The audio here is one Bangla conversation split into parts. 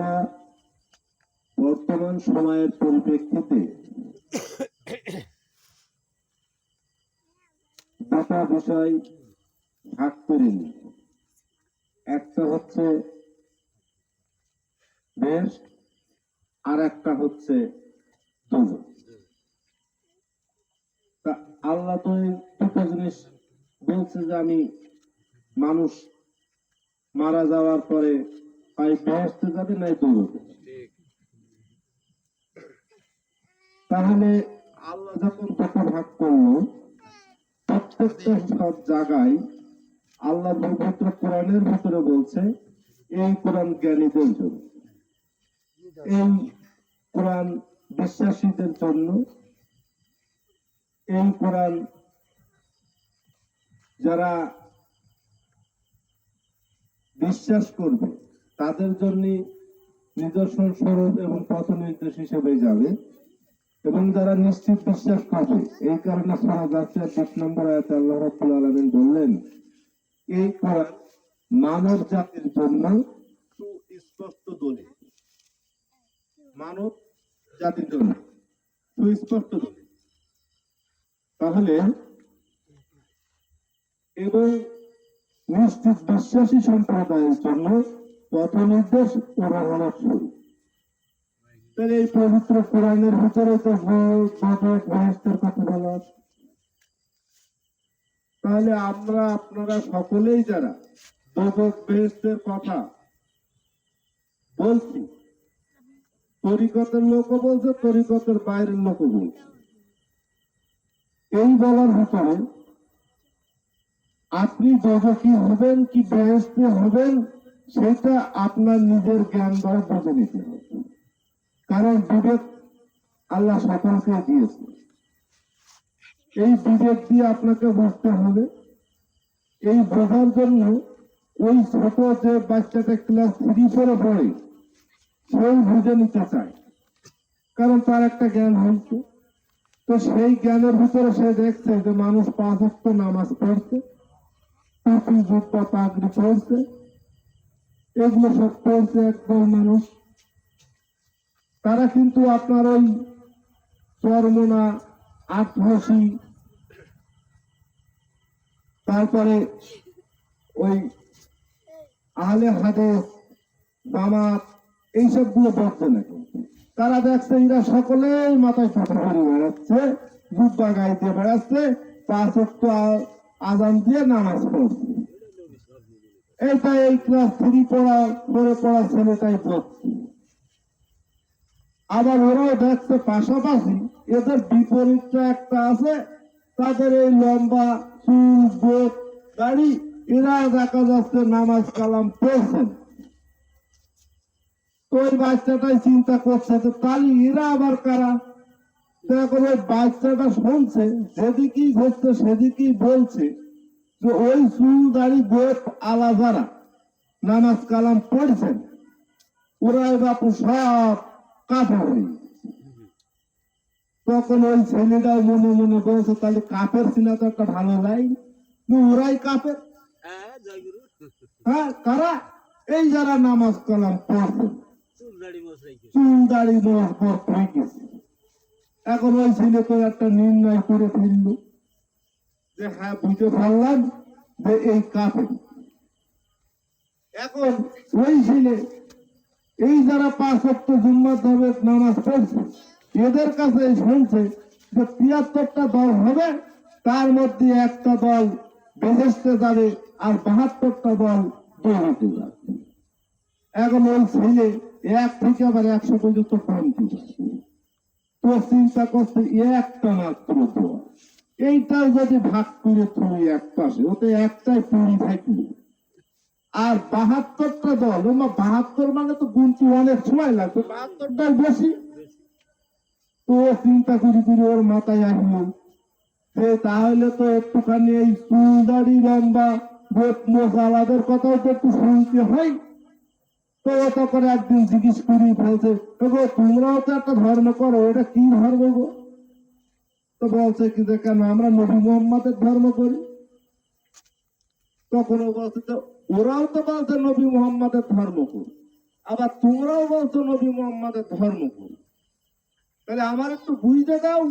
আমরা বর্তমান সময়ের পরিপ্রেক্ষিতে দুটা বিষয় ভাগ করে নিই। একটা হচ্ছে বেশ, আর একটা হচ্ছে আল্লাহ তো দুটো জিনিস বলছে যে আমি মানুষ মারা যাওয়ার পরে হয় বেহেস্তে যাবে নাই দৌড়বে তাহলে আল্লাহ যখন দুটো ভাগ করল, প্রত্যেকটা সব জায়গায় আল্লাহ পবিত্র কোরআনের ভিতরে বলছে, এই কোরআন জ্ঞানীদের জন্য এই কোরআন বিশ্বাসীদের জন্য, এই কোরআন যারা বিশ্বাস করবে তাদের জন্য নিদর্শন স্বরূপ এবং পথ নির্দেশ হিসেবে যাবে। এবং যারা নিশ্চিত বিশ্বাস করবে এই কারণে সারা নম্বর আয়াতে আল্লাহ রাব্বুল আলামিন বললেন, এই কোরআন মানব জাতির জন্য সুস্পষ্ট দলিল। মানব জাতির জন্য সুস্পষ্ট দলিল। তাহলে এবং নিশ্চিত বিশ্বাসী সম্প্রদায়ের জন্য পথ নির্দেশ তাহলে এই পবিত্র কোরআনের ভিতরে তো কথা বলা আছে। তাহলে আমরা আপনারা সকলেই যারা দোজক বেহেস্তের কথা বলছি, তরিকতের লোকও বলছে, তরিকতের বাইরের লোকও বলছে এই বলার ভিতরে আপনি দোজকি হবেন কি বেহেস্তে হবেন সেটা আপনার নিজের জ্ঞান দ্বারা বুঝে নিতে হবে। কারণ বিবেক আল্লাহ সকলকে দিয়েছে। এই বিবেক দিয়ে আপনাকে বুঝতে হবে। এই বোঝার জন্য ওই ছোট যে বাচ্চাটা ক্লাস থ্রি ফোরে পড়ে সেই বুঝে নিতে চায়। কারণ তার একটা জ্ঞান হয়েছে। তো সেই জ্ঞানের ভিতরে সে দেখছে যে মানুষ পাঁচ নামাজ পড়ছে, টুপি জুব্বা পাগড়ি পড়ছে এগুলো সব পড়ছে একদল মানুষ, তারা কিন্তু আপনার ওই চরমনা আটঘষি তারপরে ওই আহলে হাদেস, জামাত এইসবগুলো বলছে না তারা দেখছে এরা সকলেই মাথায় ফাটা করে বেড়াচ্ছে গায়ে দিয়ে বেড়াচ্ছে, পাঁচ আজান দিয়ে নামাজ পড়ছে। এইটা এই ক্লাস থ্রি পড়া করে পড়া ছেলেটাই পড়ছে। আবার ওরাও দেখছে পাশাপাশি এদের বিপরীতটা একটা আছে, তাদের এই লম্বা চুল গোট গাড়ি এরা দেখা যাচ্ছে নামাজ কালাম পড়ছেন তো ওই বাচ্চাটাই চিন্তা করছে যে তালি এরা আবার কারা? এখন ওই বাচ্চাটা শুনছে, যেদিকেই ঘুরছে সেদিকেই বলছে। যে ওই চুল দাড়ি গোট আলাদারা নামাজ কালাম পড়ছেন ওরা বাপু সব কাপড় হয়ে তখন ওই ছেলেটাও মনে মনে বলছে তাহলে কাপের সিনা তো একটা ভালো লাইন ওরাই কাপের। হ্যাঁ হ্যাঁ কারা? এই যারা নামাজ কালাম পড়ছে। চুল দাড়ি মজবুত হয়ে গেছে এখন ওই ছেলে তো একটা নির্ণয় করে ফেলল। যে হ্যাঁ বুঝতে পারলাম যে এই কাপে এখন ওই ছেলে, এই যারা পাঁচ সপ্ত জুম্মার ধরে নামাজ পড়ছে, এদের কাছে শুনছে যে তিয়াত্তরটা দল হবে, তার মধ্যে একটা দল বেহেস্তে যাবে আর বাহাত্তরটা দল দৌড়াতে যাবে। এখন ওই ছেলে এক থেকে আবার একশো পর্যন্ত কমতে তো চিন্তা করছে, একটা মাত্র দোয়া এইটা যদি ভাগ করে তুমি এক পাশে ওতে একটাই পুরি থাকল আর বাহাত্তরটা দল ওমা বাহাত্তর মানে তো গুনতি অনেক সময় লাগবে? বাহাত্তরটাই বেশি? তো চিন্তা করি করি ওর মাথায় আসলো। যে তাহলে তো একটুখানি এই চুল দাড়ি লম্বা মশালাদের কথাও তো একটু শুনতে হয়। তো ও তখন একদিন জিজ্ঞেস করি ফেলছে "তো তোমরাও তো একটা ধর্ম করো এটা কি ধর্ম গো? তো বলছে কি যে, কেন আমরা নবী মোহাম্মদের ধর্ম করি? তখন বলছে তো ওরাও তো বলছে নবী মোহাম্মদের ধর্ম করি। আবার তোমরাও বলছো নবী মোহাম্মদের ধর্ম করি। তাহলে আমার একটু বুঝতে দাও,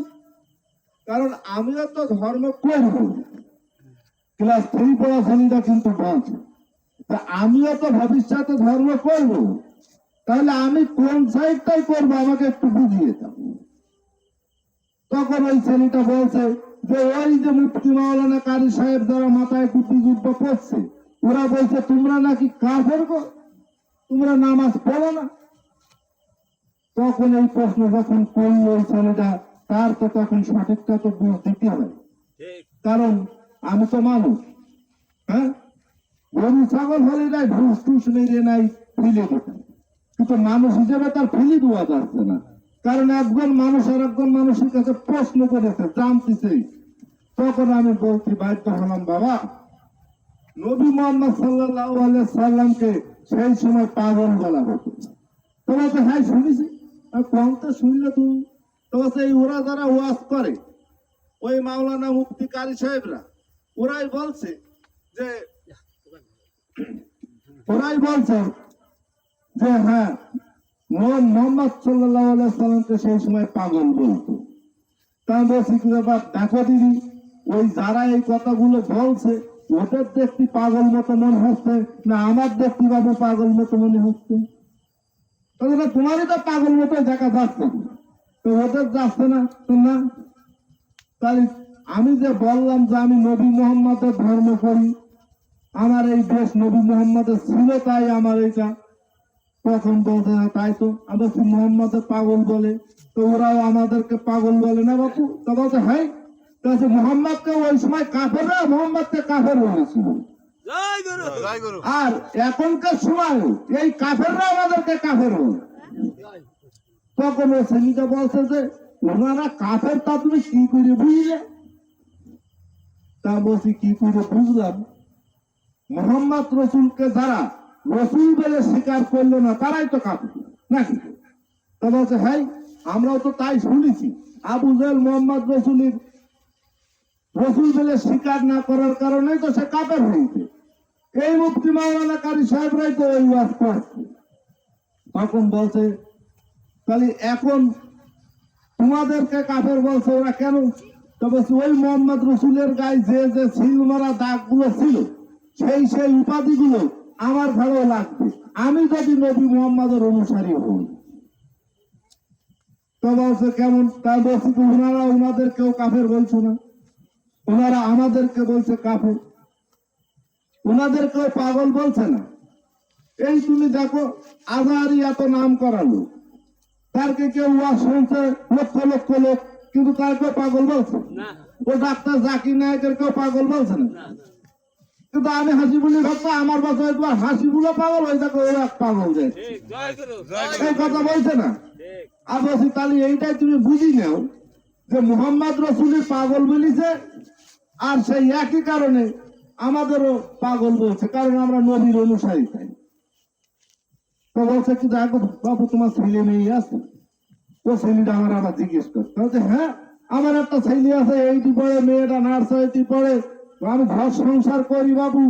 কারণ আমিও তো ধর্ম করব। ক্লাস থ্রি পড়া ছেলেটা কিন্তু বলছে। তা আমিও তো ভবিষ্যতে ধর্ম করব। তাহলে আমি কোন সাইডটাই করব? আমাকে একটু বুঝিয়ে দাও। তখন ওই ছেলেটা বলছে যে ওই যে মুফতি মাওলানা কারি সাহেব যারা মাথায় টুপি যুদ্ধ করছে ওরা বলছে তোমরা নাকি কাফের গো? তোমরা নামাজ পড়ো না? তখন এই প্রশ্ন যখন করল ওই ছেলেটা তার তো তখন সঠিকটা তো বুঝ দিতে হবে। কারণ আমি তো মানুষ হ্যাঁ? গরু ছাগল হলে নাই ঘুষ টুস মেরে নাই ফিলে কিন্তু মানুষ হিসেবে তার ফিলি দেওয়া যাচ্ছে না। কারণ একজন মানুষ আর একজন মানুষের কাছে প্রশ্ন করেছে, জানতেছে। তখন আমি বলছি বাধ্য হলাম বাবা, নবী মোহাম্মদ সাল্লাহ সাল্লামকে সেই সময় পাগল বলা হতো। তোমাকে হ্যাঁ শুনেছি। আর কম তো শুনলে তুমি তোমাকে এই ওরা যারা ওয়াজ করে, ওই মাওলানা মুফতি কারি সাহেবরা, ওরাই বলছে যে, ওরাই বলছে যে হ্যাঁ মোহাম্মদ সাল্লামকে সেই সময় পাগল তা বলছি দেখো দিদি, ওই যারা এই কথাগুলো বলছে, ওদের দেখতে পাগল মতো মনে হচ্ছে, না আমার দেখতে বাবু পাগল মতো মনে হচ্ছে? তোমারই তো পাগল মতো দেখা যাচ্ছে। তো ওদের যাচ্ছে না, তো না। তাহলে আমি যে বললাম যে আমি নবী মোহাম্মদের ধর্ম করি, আমার এই দেশ নবী মোহাম্মদের ছিল তাই আমার এইটা তখন বলতে তাই তো আমরা কি মোহাম্মদের পাগল বলে। তো ওরাও আমাদেরকে পাগল বলে না বাপু? তো বলছে হ্যাঁ তাহলে মোহাম্মদকে ওই সময় কাফেররা মোহাম্মদকে কাফের বলেছিল। জয় গুরু। জয় গুরু। আর এখনকার সময় এই কাফেররা আমাদেরকে কাফের বলে। তখন বলছে যে ওনারা কাফের তা তুমি কি করে বুঝলে? তা বলছি কি করে বুঝলাম? মোহাম্মদ রসুলকে যারা রসুল বলে স্বীকার করল না, তারাই তো কাফের, নাকি? তা বলছে হ্যাঁ আমরাও তো তাই শুনেছি। আবু জাহেল মোহাম্মদ রসুলের রসুল বলে স্বীকার না করার কারণে তো সে কাপের হয়েছে। এই মুক্তি মাওলানা কারি সাহেবরাই তো ওই ওয়াজ করছে। তখন বলছে, তাহলে এখন তোমাদেরকে কাপের বলছে, ওরা কেন? তবে ওই মোহাম্মদ রসুলের গায়ে যে যে সিল মারা দাগগুলো ছিল, সেই সেই উপাধিগুলো আমার ভালো লাগবে। আমি যদি নবী মোহাম্মদের অনুসারী হই তো বলছে কেমন? তা বলছে ওনারা ওনাদের কেউ কাফের বলছে না? ওনারা আমাদেরকে বলছে কাফের। ওনাদের কেউ পাগল বলছে না? এই তুমি দেখো আজারি এত নাম করালো তারকে কেউ ওয়াজ শুনছে? লক্ষ লক্ষ লোক। কিন্তু তার কেউ পাগল বলছে? ও ডাক্তার জাকির নায়কের কেউ পাগল বলছে না। কিন্তু আমি হাসি বলি ভাবতো আমার বাসায় একবার হাসি বলে পাগল দেখো ওরা পাগল এই কথা বলছে না? আর বলছি তাহলে এইটাই তুমি বুঝি নাও যে মোহাম্মদ রসুলের পাগল আর সেই একই কারণে আমাদেরও পাগল বলছে কারণ আমরা নবীর অনুসারী তাই। তো বলছে কি দেখো বাবু তোমার ছেলে মেয়ে আছে? ও ছেলেটা আমার আবার জিজ্ঞেস করছে। হ্যাঁ আমার একটা ছেলে আছে এইটি পড়ে মেয়েটা নার্সারিটি পড়ে আমি ঘর সংসার করি বাবু।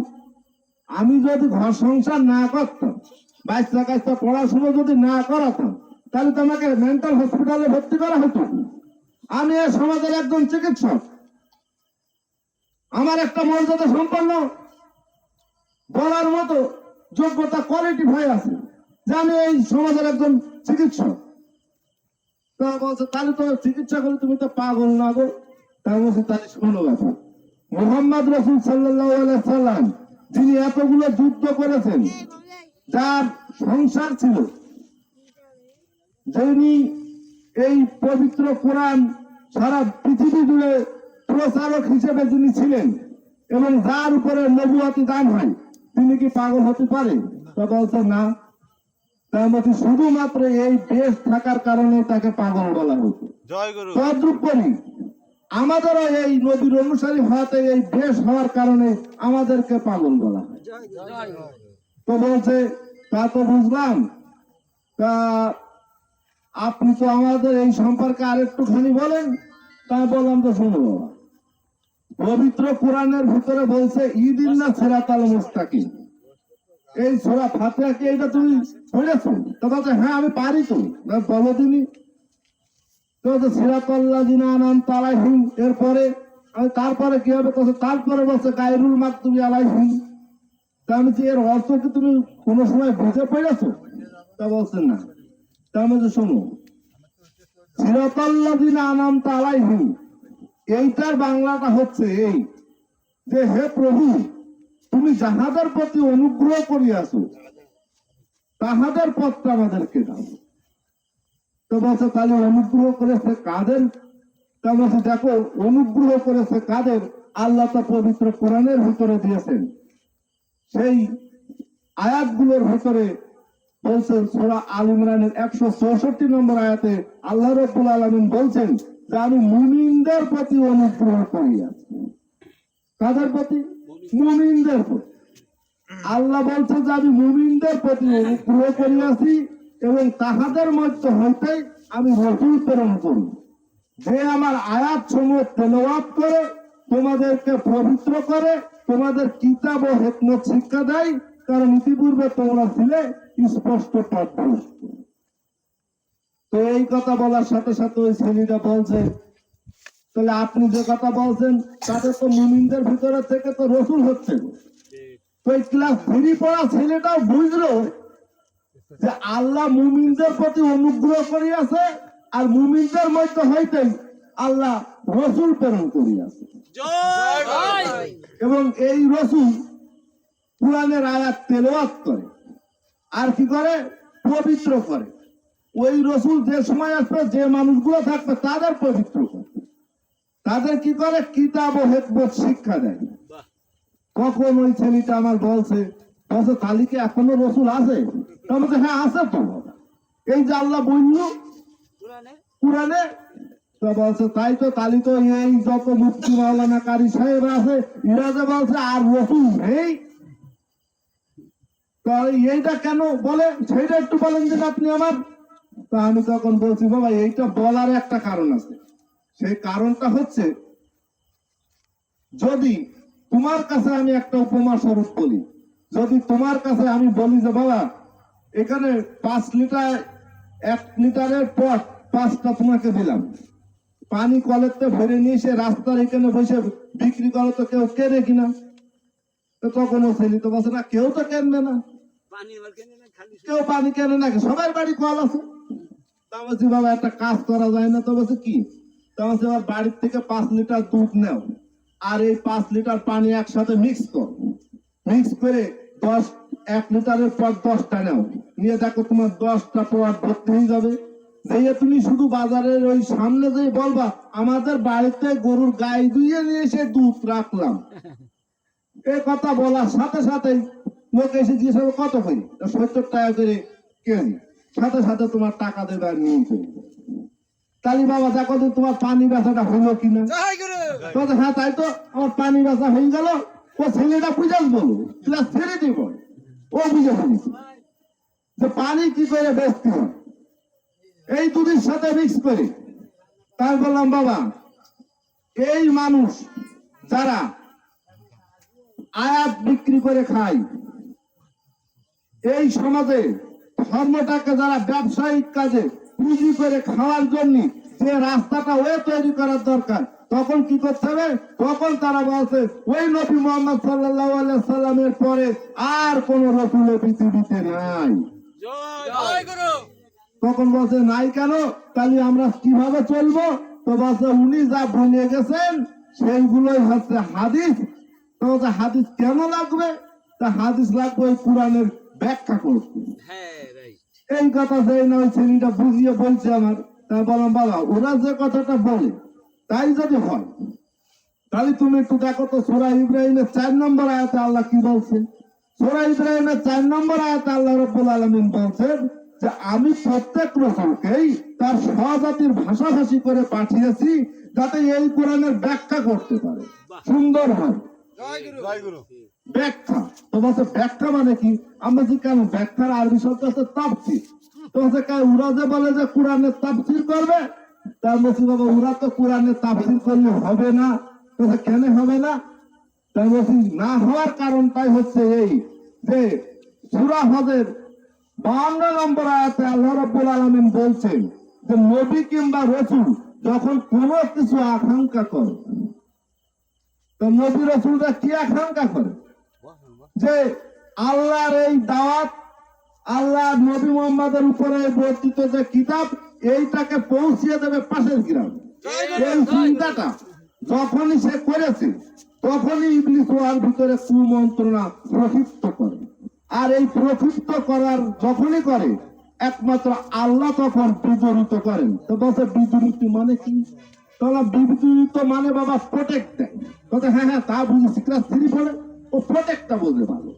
আমি যদি ঘর সংসার না করতাম বাচ্চা কাচ্চা পড়াশুনো যদি না করাতাম, তাহলে তোমাকে মেন্টাল হসপিটালে ভর্তি করা হতো। আমি এ সমাজের একজন চিকিৎসক। আমার একটা মর্যাদা সম্পন্ন। বলার মতো যোগ্যতা কোয়ালিটি ভাই আছে, যে আমি এই সমাজের একজন চিকিৎসক। তা বলছে, তাহলে তো চিকিৎসা করে তুমি তো পাগল না গো। তা বলছে, তাহলে শোনো ব্যাপার। মোহাম্মদ রসুল সাল্লাহ সাল্লাম যিনি এতগুলো যুদ্ধ করেছেন যার সংসার ছিল। যিনি এই পবিত্র কোরআন সারা পৃথিবী জুড়ে প্রচারক হিসেবে যিনি ছিলেন এবং যার উপরে নবুয়াতি দান হয় তিনি কি পাগল হতে পারে? তা বলছে না। তার মধ্যে শুধুমাত্র এই দেশ থাকার কারণে তাকে পাগল বলা জয় তদ্রুপ করি আমাদেরও এই নদীর অনুসারী হওয়াতে এই দেশ হওয়ার কারণে আমাদেরকে পাগল বলা হয়। তো বলছে তা তো বুঝলাম। তা আপনি তো আমাদের এই সম্পর্কে আরেকটুখানি বলেন তা বললাম তো শুনো বাবা পবিত্র কোরআনের ভিতরে বলছে ঈদিন না সেরাতাল মুস্তাকিম। এই সোরা ফাতিহা কি এইটা তুমি পড়েছো? তো বলছে হ্যাঁ আমি পারি তো। বলো তুমি। এরপরে তারপরে কি হবে? তারপরে বলছে আলাইহিম। তা আমি এর অর্থ কি তুমি কোনো সময় বুঝে তা বলছেন না। শোনো। সিরাতাল্লাহ নাম তালাইহিম, এইটার বাংলাটা হচ্ছে এই যে, হে প্রভু, তুমি যাহাদের প্রতি অনুগ্রহ করিয়াছ, তাহাদের পথটা আমাদেরকে দাও। তো বলছে তাহলে অনুগ্রহ বলছে দেখো, অনুগ্রহ আল্লাহ তা পবিত্র কোরআনের ভিতরে দিয়েছেন। সেই আয়াতগুলোর ভিতরে বলছেন, সোরা আল ইমরানের একশো চৌষট্টি নম্বর আয়াতে আল্লাহ রব্বুল আলমিন বলছেন, যে আমি মুমিনদের প্রতি অনুগ্রহ করিয়াছি। কাদের প্রতি? মুমিনদের প্রতি। আল্লাহ বলছে যে আমি মুমিনদের প্রতি অনুগ্রহ করিয়াছি। এবং তাহাদের মধ্যে হইতে আমি রসুল প্রেরণ করি। যে আমার আয়াত সমূহ তেলাওয়াত করে তোমাদেরকে পবিত্র করে তোমাদের কিতাব ও হেকমত শিক্ষা দেয় কারণ ইতিপূর্বে তোমরা ছিলে স্পষ্ট পথভ্রষ্ট তো এই কথা বলার সাথে সাথে ওই ছেলেটা বলছে তাহলে আপনি যে কথা বলছেন তাদের তো মুমিনদের ভিতরে থেকে তো রসুল হচ্ছে তো এই ক্লাস থ্রি পড়া ছেলেটাও বুঝলো যে আল্লাহ মুমিনদের প্রতি অনুগ্রহ করিয়াছে আর মুমিনদের মধ্যে হইতেই আল্লাহ রসুল প্রেরণ করিয়াছে। এবং এই রসুল কোরআনের আয়াত তেলাওয়াত করে আর কি করে? পবিত্র করে। ওই রসুল যে সময় আসবে যে মানুষগুলো থাকবে তাদের পবিত্র করে। তাদের কি করে? কিতাব ও হেকমত শিক্ষা দেয়। কখন ওই ছেলেটা আমার বলছে তালিকে এখনও রসুল আছে। হ্যাঁ আছে তো। এই যে আল্লাহ বলল কোরআনে? বলছে তাই তো তালি তো এই যত মুক্তি মাওলানা কারি সাহেব আছে এরা যে বলছে আর রসুল নেই? এইটা কেন বলে? সেইটা একটু বলেন যে আপনি আমার। তা আমি তখন বলছি বাবা এইটা বলার একটা কারণ আছে। সেই কারণটা হচ্ছে যদি তোমার কাছে আমি একটা উপমা স্বরূপ বলি যদি তোমার কাছে আমি বলি যে বাবা এখানে পাঁচ লিটার এক লিটারের পট পাঁচটা তোমাকে দিলাম। পানি কলেতে ভরে নিয়ে এসে রাস্তার এখানে বসে বিক্রি করো তো কেউ কেনে কিনা? তো তখন ও ছেলে তো বলছে না কেউ তো কেনবে না। কেউ পানি কেনে না সবার বাড়ি কল আছে। তা বলছি বাবা একটা কাজ করা যায় না। তো বলছে কি? তা বলছে এবার বাড়ির থেকে পাঁচ লিটার দুধ নেও। আর এই পাঁচ লিটার পানি একসাথে মিক্স কর। মিক্স করে দশ এক লিটারের পর দশটা নাও। নিয়ে দেখো তোমার দশটা পর ভর্তি হয়ে যাবে। যেয়ে তুমি শুধু বাজারের ওই সামনে যে বলবা আমাদের বাড়িতে গরুর গাই দুইয়ে নিয়ে এসে দুধ রাখলাম। এই কথা বলার সাথে সাথে লোক এসে জিজ্ঞেস কত করে? সত্তর টাকা করে কেজি সাথে সাথে তোমার টাকা দেবে আর নিয়ে চলে। তালি বাবা দেখো তো তোমার পানি বেচাটা হলো কিনা। হ্যাঁ তাই তো আমার পানি বেচা হয়ে গেল। ও ছেলেটা বুঝাস বলো ক্লাস ছেড়ে দিব। ও বুঝে ফেলেছে। যে পানি কি করে বেচতে এই দুধের সাথে মিক্স করে। তাই বললাম, বাবা, এই মানুষ যারা আয়াত বিক্রি করে খায়, এই সমাজে ধর্মটাকে যারা ব্যবসায়িক কাজে পুঁজি করে খাওয়ার জন্য যে রাস্তাটা ওয়ে তৈরি করার দরকার তখন কি করতে হবে? তখন তারা বলছে ওই নবী মোহাম্মদ সাল্লাহ সাল্লামের পরে আর কোন রসুল পৃথিবীতে নাই। তখন বলছে নাই কেন? তাহলে আমরা কীভাবে চলবো? তো বলছে উনি যা বলে গেছেন সেইগুলোই হচ্ছে হাদিস। তো বলছে হাদিস কেন লাগবে? তা হাদিস লাগবে ওই কোরআনের ব্যাখ্যা করতে। হ্যাঁ এই কথা সেই না ওই ছেলেটা বুঝিয়ে বলছে আমার। তা বললাম বাবা ওরা যে কথাটা বলে তাই যদি হয় তাহলে তুমি একটু দেখো তো সোরা ইব্রাহিমের চার নম্বর আয়াতে আল্লাহ কি বলছে? সোরা ইব্রাহিমের চার নম্বর আয়াতে আল্লাহ রব্বুল আলমিন বলছেন যে আমি প্রত্যেক রসুলকেই তার স্বজাতির ভাষাভাষী করে পাঠিয়েছি যাতে এই কোরআনের ব্যাখ্যা করতে পারে। সুন্দর হয়। জয় গুরু। জয় গুরু। ব্যাখ্যা। তো বলছে ব্যাখ্যা মানে কি? আমরা যে কেন ব্যাখ্যার আরবি শব্দ হচ্ছে তাফসির। তো বলছে কে ওরা যে বলে যে কোরআনের তাফসির করবে? ওরা তো কোরআনের তাফসির করলে হবে না কেন হবে না? না হওয়ার কারণটাই হচ্ছে এই যে সূরা হজের নম্বর আয়াতে আল্লাহ রাব্বুল আলামিন বলছেন যে, নবী কিংবা রসুল যখন কিছু আকাঙ্ক্ষা করে, তো নবী রসুলরা কি আকাঙ্ক্ষা করে? যে আল্লাহর এই দাওয়াত আল্লাহ নবী মোহাম্মদের উপরে বর্তিত যে কিতাব এইটাকে পৌঁছিয়ে দেবে পাশের গ্রাম। এই চিন্তাটা যখনই সে করেছে তখনই ইবলিস ওয়ার ভিতরে কুমন্ত্রণা প্রক্ষিপ্ত করে। আর এই প্রক্ষিপ্ত করার যখনই করে একমাত্র আল্লাহ তখন বিজড়িত করেন। তো বলছে বিজড়িত মানে কি? তাহলে বিজড়িত মানে বাবা প্রোটেক্ট দেয়। বলছে হ্যাঁ হ্যাঁ তা বুঝেছি ক্লাস থ্রি পড়ে ও প্রোটেক্টটা বুঝতে ভালো।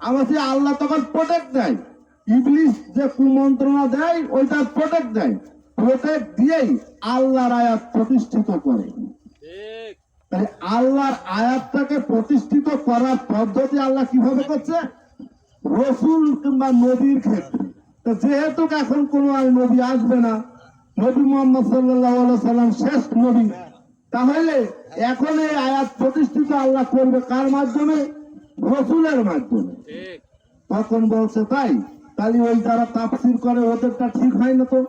আমার যে আল্লাহ তখন প্রোটেক্ট দেয়। ইবলিস যে কুমন্ত্রণা দেয় ওইটা প্রোটেক্ট দেয়। প্রোটেক্ট দিয়েই আল্লাহর আয়াত প্রতিষ্ঠিত করে। তাই আল্লাহর আয়াতটাকে প্রতিষ্ঠিত করার পদ্ধতি আল্লাহ কীভাবে করছে? রসুল কিংবা নবীর ক্ষেত্রে। তো যেহেতু এখন কোন আর নবী আসবে না নবী মোহাম্মদ সাল্লাহ সাল্লাম শেষ নবী তাহলে এখন এই আয়াত প্রতিষ্ঠিত আল্লাহ করবে কার মাধ্যমে? রসুলের মাধ্যমে। তখন বলছে তাই তাহলে ওই যারা তাফসির করে, ওদেরটা ঠিক হয় না তো?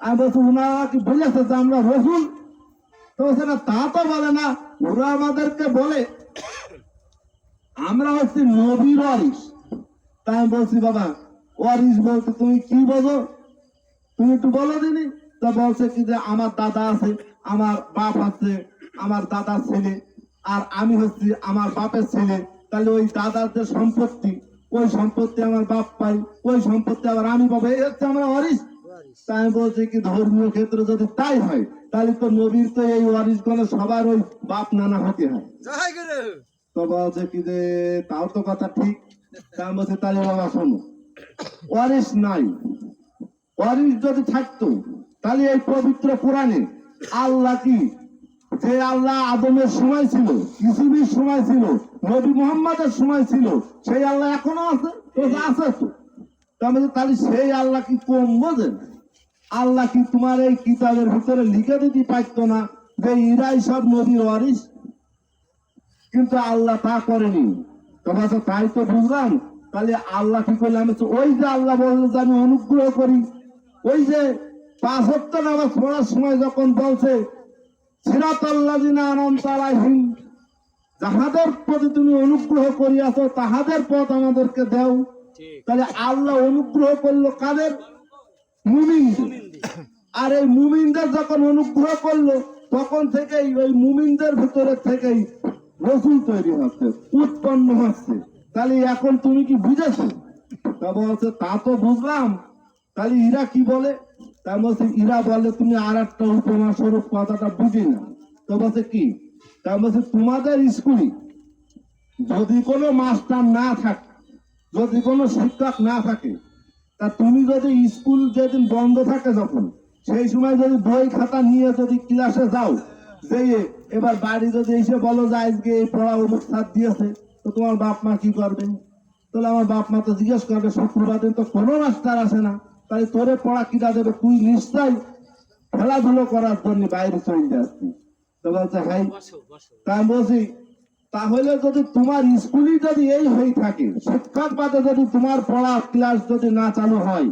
আমি বলছি ওনারা কি বলেছে যে আমরা রসুল। তো না তা তো বলে না, ওরা আমাদেরকে বলে, আমরা হচ্ছে নবীর ওয়ারিস তাই আমি বলছি, বাবা ওয়ারিস বলতে তুমি কি বোঝো? তুমি একটু বলো দিনি। তো বলছে কি যে, আমার দাদা আছে, আমার বাপ আছে, আমার দাদার ছেলে, আর আমি হচ্ছি আমার বাপের ছেলে। তাহলে ওই দাদার যে সম্পত্তি ওই সম্পত্তি আমার বাপ পাই ওই সম্পত্তি আবার আমি পাবো এই হচ্ছে আমরা ওয়ারিস তাই আমি বলছি কি ধর্মীয় ক্ষেত্রে যদি তাই হয় তাহলে তো নবীর তো এই ওয়ারিস গণে সবার ওই বাপ নানা হতে হয়। তো বলছে কি যে তাও তো কথা ঠিক। তা আমি বলছি তাহলে বাবা শোনো। ওয়ারিস নাই। ওয়ারিস যদি থাকতো তাহলে এই পবিত্র কোরআনে আল্লাহ কি যে আল্লাহ আদমের সময় ছিল ইসুবির সময় ছিল, নবী মোহাম্মদের সময় ছিল, সেই আল্লাহ এখনও আছে আছে তো। তাহলে সেই আল্লাহ কি কম বোঝেন? আল্লাহ কি তোমার এই কিতাবের ভিতরে লিখে দিতে পারতো না যে ইরাই সব নবীর ওয়ারিস কিন্তু আল্লাহ তা করেনি। তোমার তো তাই তো বুঝলাম। তাহলে আল্লাহ কি করলে আমি ওই যে আল্লাহ বলল যে আমি অনুগ্রহ করি। ওই যে পাঁচ হপ্তাহ নামাজ পড়ার সময় যখন বলছে যাহাদের প্রতি তুমি অনুগ্রহ করিয়াছ তাহাদের পথ আমাদেরকে দাও। তাহলে আল্লাহ অনুগ্রহ করল কাদের? মুমিন। আর এই মুমিনদের যখন অনুগ্রহ করল তখন থেকেই ওই মুমিনদের ভিতরে থেকেই রসুল তৈরি হচ্ছে উৎপন্ন হচ্ছে। তাহলে এখন তুমি কি বুঝেছ তা বলছে তা তো বুঝলাম। তাহলে ইরা কি বলে? তা বলছে ইরা বলে তুমি আর একটা উপমা স্বরূপ কথাটা বুঝি না। তো বলছে কি? তা বলছে তোমাদের স্কুলে যদি কোনো মাস্টার না থাকে, যদি কোনো শিক্ষক না থাকে, তা তুমি যদি স্কুল যেদিন বন্ধ থাকে যখন, সেই সময় যদি বই খাতা নিয়ে যদি ক্লাসে যাও, যে এবার বাড়ি যদি এসে বলো যে আজকে এই পড়া স্যার দিয়েছে, তো তোমার বাপ মা কি করবে? তাহলে আমার বাপ মা তো জিজ্ঞেস করবে, শুক্রবার দিন তো কোনো মাস্টার আসে না। তাহলে তোরে পড়া কিনা দেবে? তুই নিশ্চয় খেলাধুলো করার জন্য বাইরে চলে যাচ্ছি তো বলছে তাহলে যদি তোমার স্কুলই যদি এই হয়ে থাকে শিক্ষক বাদে যদি তোমার পড়া ক্লাস যদি না চালু হয়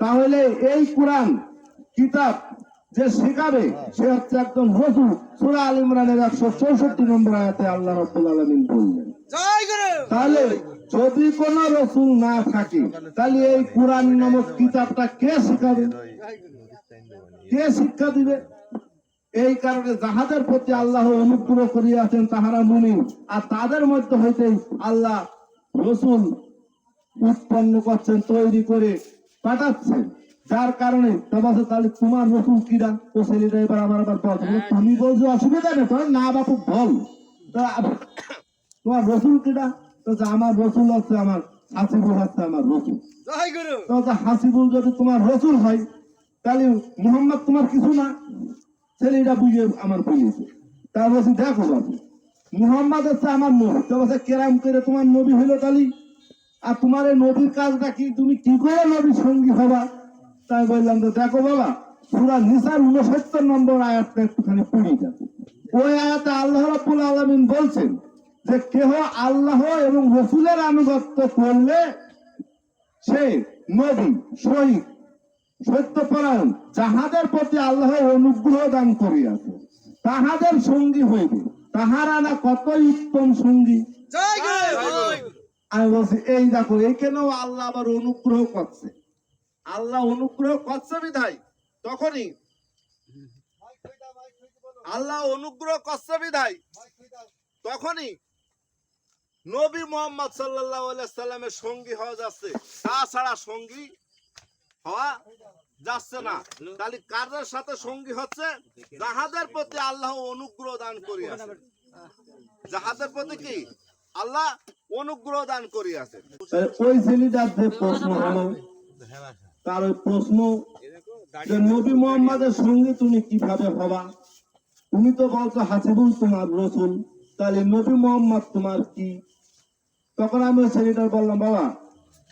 তাহলে এই কোরআন কিতাব যে শেখাবে সে হচ্ছে একজন রসুল সুরা আল ইমরানের একশো চৌষট্টি নম্বর আয়াতে আল্লাহ রব্বুল আলমিন বললেন। তাহলে যদি কোন রসুল না থাকে তাহলে এই কোরআন নামক কিতাবটা কে শেখাবে কে শিক্ষা দিবে? এই কারণে যাহাদের প্রতি আল্লাহ অনুগ্রহ করিয়াছেন তাহারা মুমিন। আর তাদের মধ্যে হইতে আল্লাহ রসুল উৎপন্ন করছেন তৈরি করে পাঠাচ্ছেন। যার কারণে তাহলে তোমার রসুল কিরা ও ছেলেটা এবার আমার আবার বল। তুমি বলছো অসুবিধা নেই তোর না বাপু বল। তোমার রসুল কিরা তো আমার রসুল হচ্ছে আমার হাসিবুল হচ্ছে আমার রসুল। তো হাসিবুল যদি তোমার রসুল হয় তাহলে মোহাম্মদ তোমার কিছু না। ছেলেটা বুঝে আমার বলিয়েছে তা বলছি দেখো বাবু মোহাম্মদ হচ্ছে আমার নবী। তো বলছে কেরাম করে তোমার নবী হইল তাহলে? আর তোমার এই নবীর কাজটা কি? তুমি কি করে নবীর সঙ্গী হবা? তাই বললাম তো দেখো বাবা সুরা নিসার উনসত্তর নম্বর আয়াতটা একটুখানি পড়ি যাবে ওই আয়াতে আল্লাহ রাব্বুল আলামিন বলছেন যে কেহ আল্লাহ এবং রসুলের আনুগত্য করলে সে নবী শহীদ সত্যপরায়ণ যাহাদের প্রতি আল্লাহ অনুগ্রহ দান করিয়াছে তাহাদের সঙ্গী হইবে। তাহারা না কতই উত্তম সঙ্গী? আমি বলছি এই দেখো এইখানেও আল্লাহ আবার অনুগ্রহ করছে। আল্লাহ অনুগ্রহ করছে বিধায় তখনই। আল্লাহ অনুগ্রহ করছে বিধায় তখনই নবী মোহাম্মদ সাল্লামের সঙ্গী হওয়া যাচ্ছে। তাছাড়া সঙ্গী হওয়া যাচ্ছে না। তাহলে কাদের সাথে সঙ্গী হচ্ছে? যাহাদের প্রতি আল্লাহ অনুগ্রহ দান করিয়াছে। যাহাদের প্রতি কি? আল্লাহ অনুগ্রহ দান করিয়াছে। ওই ছেলেটার যে প্রশ্ন হলো তার ওই প্রশ্ন যে নবী মোহাম্মদের সঙ্গে তুমি কীভাবে হবা? তুমি তো বলছো হাসিবুল তোমার রসুল, তাহলে নবী মোহাম্মদ তোমার কি তখন আমি ওই ছেলেটার বললাম বাবা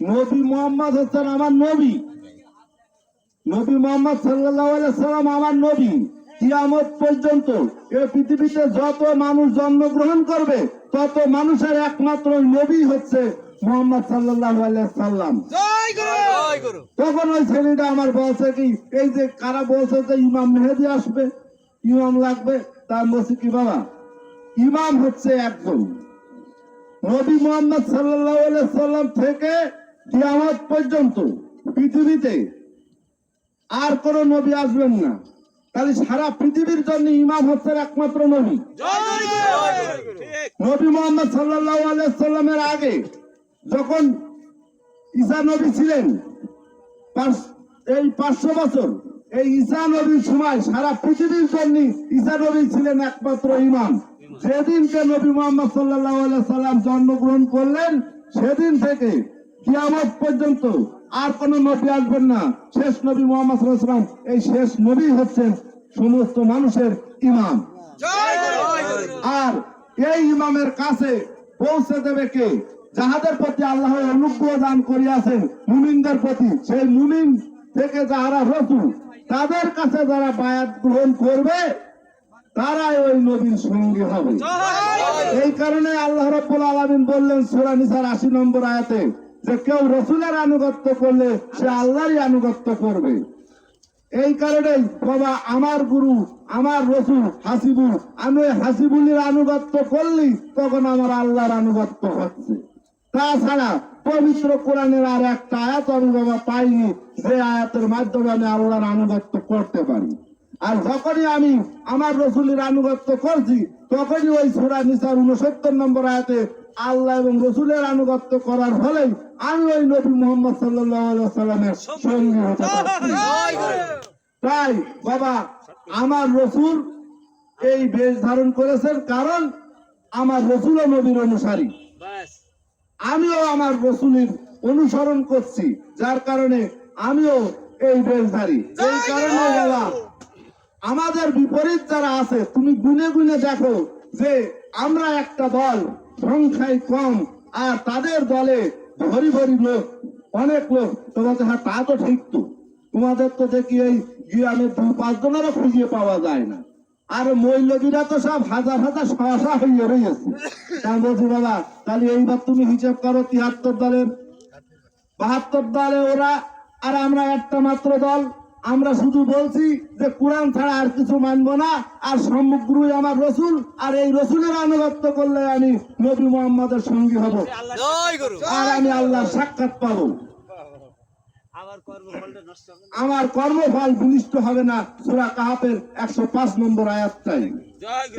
নবী মোহাম্মদ হচ্ছেন আমার নবী। নবী মোহাম্মদ সাল্লাহ সাল্লাম আমার নবী। কিয়ামত পর্যন্ত এই পৃথিবীতে যত মানুষ জন্মগ্রহণ করবে তত মানুষের একমাত্র নবী হচ্ছে মোহাম্মদ সাল্লাহ সাল্লাম জয় গুরু! জয় গুরু! তখন ওই ছেলেটা আমার বলছে কি এই যে কারা বলছে যে ইমাম মেহেদি আসবে ইমাম লাগবে তার বলছে কি বাবা ইমাম হচ্ছে একজন। নবী মোহাম্মদ সাল্লাম থেকে কিয়ামত পর্যন্ত পৃথিবীতে আর কোন নবী আসবেন না। তাহলে সারা পৃথিবীর জন্য ইমাম হচ্ছে একমাত্র নবী। নবী মোহাম্মদ সাল্লাহ সাল্লামের আগে যখন ঈসা নবী ছিলেন এই পাঁচশো বছর, এই ঈসা নবীর সময় সারা পৃথিবীর জন্য ঈসা নবী ছিলেন একমাত্র ইমাম যেদিনকে নবী মোহাম্মদ সাল্লাহ সাল্লাম জন্মগ্রহণ করলেন সেদিন থেকে কিয়ামত পর্যন্ত আর কোন নবী আসবেন না। শেষ নবী মোহাম্মদ সাল্লাম এই শেষ নবী হচ্ছেন সমস্ত মানুষের ইমাম। আর এই ইমামের কাছে পৌঁছে দেবে কে? যাহাদের প্রতি আল্লাহ অনুগ্রহ দান করিয়াছেন মুমিনদের প্রতি সেই মুমিন থেকে যাহারা রসুল তাদের কাছে যারা বায়াত গ্রহণ করবে তারাই ওই নবীর সঙ্গী হবে। এই কারণে আল্লাহ রব্বুল আলমিন বললেন সুরা নিসার আশি নম্বর আয়াতে যে কেউ রসুলের আনুগত্য করলে সে আল্লাহরই আনুগত্য করবে। এই কারণে বাবা আমার গুরু আমার রসুল হাসিবুল আমি হাসিবুলের আনুগত্য করলি তখন আমার আল্লাহর আনুগত্য হচ্ছে। তাছাড়া পবিত্র কোরআনের আর একটা আয়াত আমি বাবা পাইনি যে আয়াতের মাধ্যমে আমি আল্লাহর আনুগত্য করতে পারি। আর যখনই আমি আমার রসুলের আনুগত্য করছি তখনই ওই সুরা নিসার উনসত্তর নম্বর আয়াতে আল্লাহ এবং রসুলের আনুগত্য করার ফলেই আমি ওই নবী মোহাম্মদ সাল্লামের সঙ্গী হতে তাই বাবা আমার রসুল এই বেশ ধারণ করেছেন কারণ আমার রসুল ও নবীর অনুসারী। আমিও আমার রসুলের অনুসরণ করছি যার কারণে আমিও এই বেশধারী এই কারণে বাবা আমাদের বিপরীত যারা আছে, তুমি গুনে গুনে দেখো যে আমরা একটা দল সংখ্যায় কম, আর তাদের দলে ভরি ভরি লোক, অনেক লোক। তোমাকে হ্যাঁ তা তো ঠিক তো। তোমাদের তো দেখি এই গ্রামে দু পাঁচ জনেরও খুঁজে পাওয়া যায় না। আর মৈলবীরা তো সব হাজার হাজার শশা হয়ে রয়েছে। তাই বলছি, বাবা, তাহলে এইবার তুমি হিসাব করো তিয়াত্তর দলের, বাহাত্তর দলে ওরা, আর আমরা একটা মাত্র দল আমরা শুধু বলছি যে কোরআন ছাড়া আর কিছু মানব না। আর সমগ্রই আমার রসুল আর এই রসুলের আনুগত্য করলে আমি নবী মোহাম্মদের সঙ্গী হব। আর আমি আল্লাহর সাক্ষাৎ পাবো। আমার কর্মফলটা নষ্ট হবে না। আমার কর্মফল বিনিষ্ট হবে না। সুরা কাহাপের একশো পাঁচ নম্বর আয়াতটাই।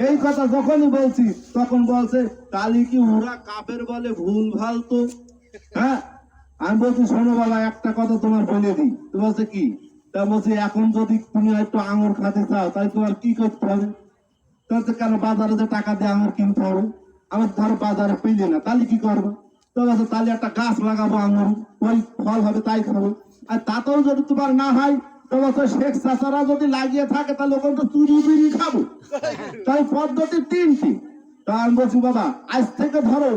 এই কথা যখনই বলছি তখন বলছে তালি কি ওরা কাপের বলে ভুল ভালো তো? হ্যাঁ? আমি বলছি শোনো বাবা একটা কথা তোমার বলে দিই। তো বলছে কি? তা বলছি, এখন যদি তুমি একটু আঙুর খাতে চাও তাই তোমার কি করতে হবে? তাহলে কেন বাজারে যে টাকা দিয়ে আঙুর কিনতে হবে? আমার ধরো বাজারে পেলে না, তাহলে কি করব? তো বলছে, তাহলে একটা গাছ লাগাবো আঙুর, ওই ফল হবে তাই খাব। আর তাতেও যদি তোমার না হয়, তো বলছে, শেখ চাচারা যদি লাগিয়ে থাকে, তাহলে ওখানে তো চুরি বিড়ি খাব। তাই পদ্ধতি তিনটি। তা আমি বলছি, বাবা, আজ থেকে ধরো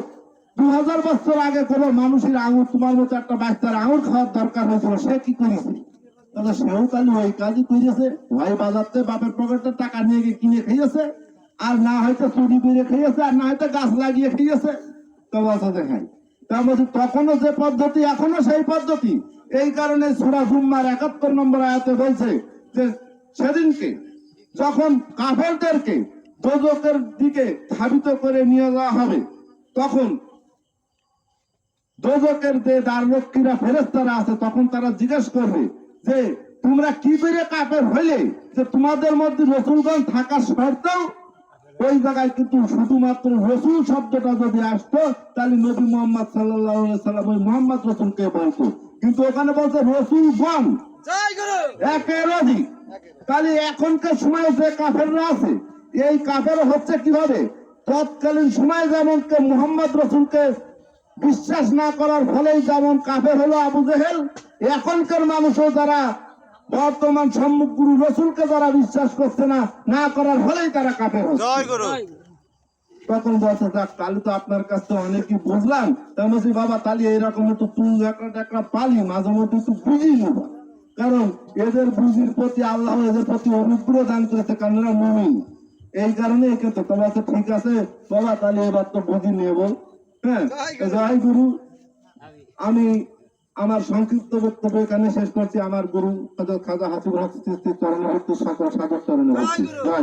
দু হাজার বছর আগে কোনো মানুষের আঙুর তোমার মতো একটা বাচ্চার আঙুর খাওয়ার দরকার হয়েছিল, সে কি করেছে? তাহলে সেও তাহলে ওই কাজই বাপের পকেটের টাকা নিয়ে গিয়ে কিনে আর না হয়তো চুরি করে আর না হয়তো গাছ লাগিয়ে তো বলছে দেখাই। তার মধ্যে তখনও যে পদ্ধতি এখনও সেই পদ্ধতি। এই কারণে সুরা জুম্মার একাত্তর নম্বর আয়াতে বলছে যে, সেদিনকে যখন কাফেরদেরকে দোজকের দিকে ধাবিত করে নিয়ে যাওয়া হবে, তখন দোজকের যে দ্বাররক্ষীরা ফেরেস্তারা আছে, তখন তারা জিজ্ঞেস করবে যে তোমরা কি করে কাপের হইলে? যে তোমাদের মধ্যে রসুলগঞ্জ থাকা সত্ত্বেও ওই জায়গায় কিন্তু শুধুমাত্র রসুল শব্দটা যদি আসতো তাহলে নবী মোহাম্মদ সাল্লাহ সাল্লাম ওই মোহাম্মদ রসুলকে বলতো। কিন্তু ওখানে বলছে রসুলগণ। জয় একের অধিক তাহলে এখনকার সময় যে কাফেররা আছে এই কাফের হচ্ছে কীভাবে? তৎকালীন সময় যেমন কে মোহাম্মদ রসুলকে বিশ্বাস না করার ফলেই যেমন কাফের হলো আবু জেহেল এখনকার মানুষও যারা বর্তমান সম্মুখ গুরু রসুলকে যারা বিশ্বাস করছে না না করার ফলেই তারা কাফের। তখন বলছে যাক তাহলে তো আপনার কাছ থেকে অনেকই বুঝলাম। তা বলছি বাবা তাহলে এইরকম একটু তুই একটা একটা পালি মাঝে মধ্যে একটু বুঝি নেবা। কারণ এদের বুঝির প্রতি আল্লাহ এদের প্রতি অনুগ্রহ দান করেছে কারণ এরা মুমিন। এই কারণে একে তো তোমার তো ঠিক আছে বাবা তাহলে এবার তো বুঝি নেব হ্যাঁ জয় গুরু আমি আমার সংক্ষিপ্ত বক্তব্য এখানে শেষ করছি। আমার গুরু খাজা হাসিব হক চরণ সাগর সকল সাধক চরণে ভক্তি। জয়